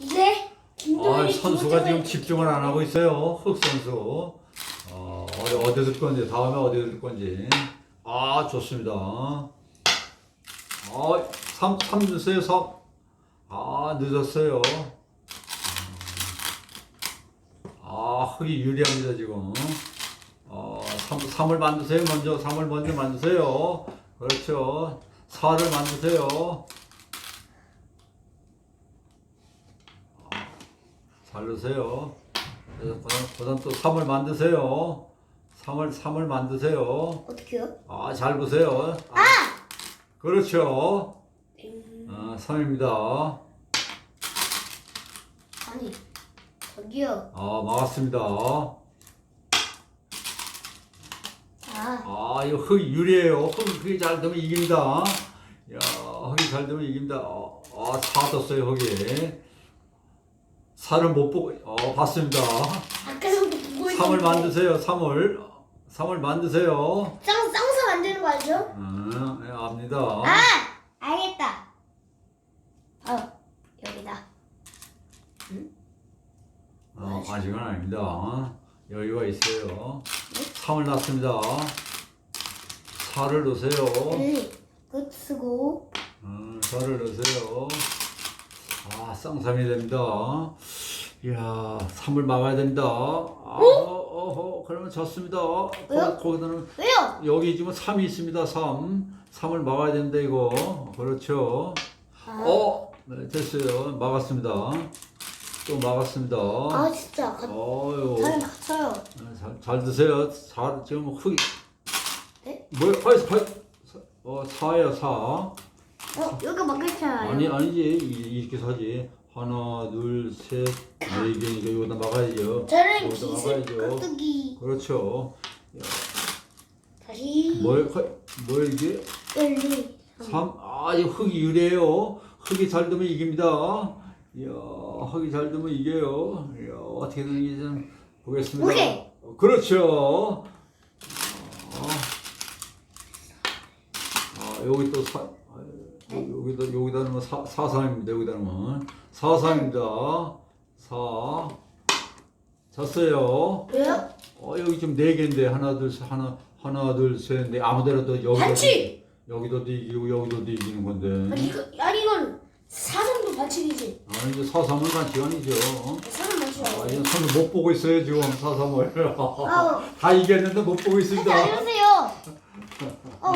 이제 아, 선수가 지금 집중을 안 하고 있어요. 흑 선수. 어, 어디 어디 들 건지 다음에 어디 들 건지. 아, 좋습니다. 아, 3 3 주세요. 3. 아, 늦었어요. 아, 흑이 유리합니다, 지금. 어, 3, 3을 만드세요. 먼저 3을 먼저 만드세요. 그렇죠. 4를 만드세요. 잘 넣으세요. 그다음 또 3을 만드세요. 3을 3을 만드세요. 어떻게요? 아, 잘 보세요. 아! 그렇죠. 아, 3입니다. 아니 저기요. 아, 막았습니다. 아 아, 이거 흙이 유리해요. 흙이 흙이 잘 되면 이깁니다. 야, 흙이 잘 되면 이깁니다. 어, 아, 4 떴어요, 흙이. 4를 못 보고, 어, 봤습니다. 아까부터 보고 있는데. 3을 만드세요, 3을. 3을 만드세요. 쌍 쌍사 만드는 거 알죠? 아, 네, 압니다. 아 알겠다. 어 여기다. 어, 아직은 아닙니다. 여유가 있어요. 3을 놨습니다. 4를 넣으세요. 네. 끝 쓰고. 어, 4를 넣으세요. 아, 쌍삼이 됩니다. 이야, 3을 막아야 됩니다. 아, 어, 어, 그러면 졌습니다. 왜요? 거, 거기다는 왜요? 여기 지금 3이 있습니다. 3. 3을 막아야 된다, 이거. 그렇죠. 아, 어, 네, 됐어요. 막았습니다. 또 막았습니다. 아 진짜 가, 어유. 잘 갇혀요. 잘, 잘 드세요. 잘, 지금 흙이. 네? 뭐야? 사, 어, 사예요, 사. 어 여기 막혔잖아요. 아니, 아니지. 이- 이렇게 사지. 하나, 둘, 셋, 네 개니까 여기다 막아야죠. 저는 기습 막아야죠. 깍두기 그렇죠. 다시 뭐, 뭐 이게? 1, 2, 3. 아, 이 흙이 유리해요. 흙이 잘 되면 이깁니다. 이야, 흙이 잘 되면 이겨요. 이야, 어떻게 되는지 좀 보겠습니다. 오케이. 그렇죠. 아, 아, 여기 또 사, 아, 여기다, 여기다 넣으면 사, 사삼입니다. 여기다 넣으면. 사삼입니다. 사. 졌어요. 왜요? 어, 여기 지금 네 개인데, 하나, 둘, 셋, 하나, 하나, 둘, 셋, 넷. 아무 데라도 여기도. 반칙! 여기도 이기고, 여기도 이기는 건데. 아니 이거 아니 이건 사sam도 반칙이지. 아, 이제 사삼은 반칙 아니죠. 반칙 아, 아니에요. 이제 손을 못 보고 있어요, 지금 사삼을. 아우 다 이겼는데 못 보고 있습니다. 알려주세요. 어